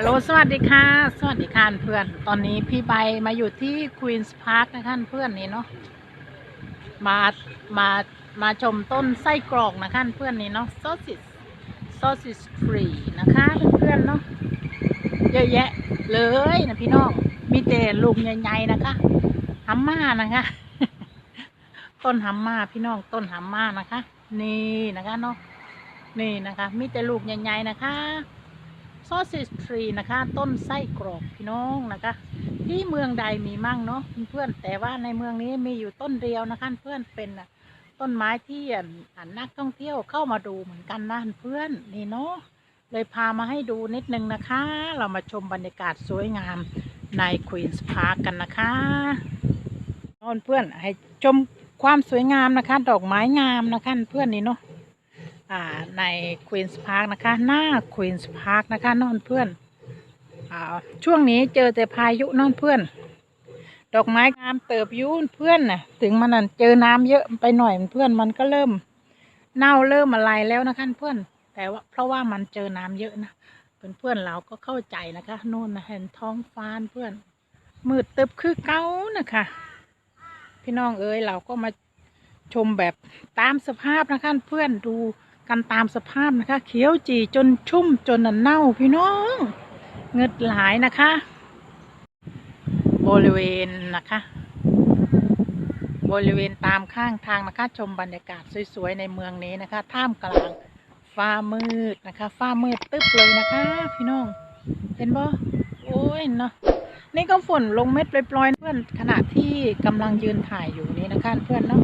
ฮัลโหลสวัสดีค่ะ สวัสดีค่ะเพื่อน ตอนนี้พี่ใบมาอยู่ที่ควีนส์พาร์คนะคะเพื่อนนี่เนาะ มา มา มาชมต้นไส้กรอกนะคะเพื่อนนี่เนาะซอสซิสซอสซิสฟรีนะคะเพื่อนเนาะ เยอะแยะเลยนะพี่น้อง มีแต่ลูกใหญ่ๆนะคะฮัมมานะคะ ต้นฮัมมาพี่น้องต้นฮัมมานะคะ นี่นะคะเนาะ นี่นะคะ มีแต่ลูกใหญ่ๆนะคะ ซอสซิสทรีนะคะ ต้นไส้กรอกพี่น้องนะคะ ที่เมืองใดมีมั่งเนาะเพื่อนแต่ว่าในเมืองนี้มีอยู่ต้นเดียวนะคะเพื่อนเป็นต้นไม้ที่อะอะนักท่องเที่ยวเข้ามาดูเหมือนกันนะเพื่อนนี่เนาะเลยพามาให้ดูนิดนึงนะคะ เรามาชมบรรยากาศสวยงามในควีนส์พาร์คกันนะคะเพื่อนให้ชมความสวยงามนะคะ ดอกไม้งามนะคะเพื่อนนี่เนาะ ในควีนส์พาร์คนะคะ หน้าควีนส์พาร์คนะคะนอนเพื่อนอ่าช่วงนี้เจอแต่พายุนอนเพื่อน ดอกไม้งามเติบยุ่นเพื่อนน่ะ ถึงมันเจอน้ำเยอะไปหน่อยเพื่อนมันก็เริ่ม เน่าเริ่มอะไรแล้วนะคะเพื่อน แต่ว่าเพราะว่ามันเจอน้ำเยอะนะเพื่อนเพื่อนเราก็เข้าใจนะคะโน่นนะเห็นท้องฟ้าเพื่อนมืดตึบคือเก้านะคะพี่น้องเอ๋ยเราก็มาชมแบบตามสภาพนะคะเพื่อนดู กันตามสภาพนะคะ เขียวจีจนชุ่มจนเน่าพี่น้องเงึดหลายนะคะ บริเวณนะคะ บริเวณตามข้างทางนะคะ ชมบรรยากาศสวยๆในเมืองนี้นะคะ ท่ามกลางฟ้ามืดนะคะ ฟ้ามืดตึ๊บเลยนะคะ พี่น้อง เห็นบ่โอ้ยเนาะนี่ก็ฝนลงเม็ดปล่อยๆเพื่อนขณะที่กำลังยืนถ่ายอยู่นี่นะคะเพื่อนเนาะ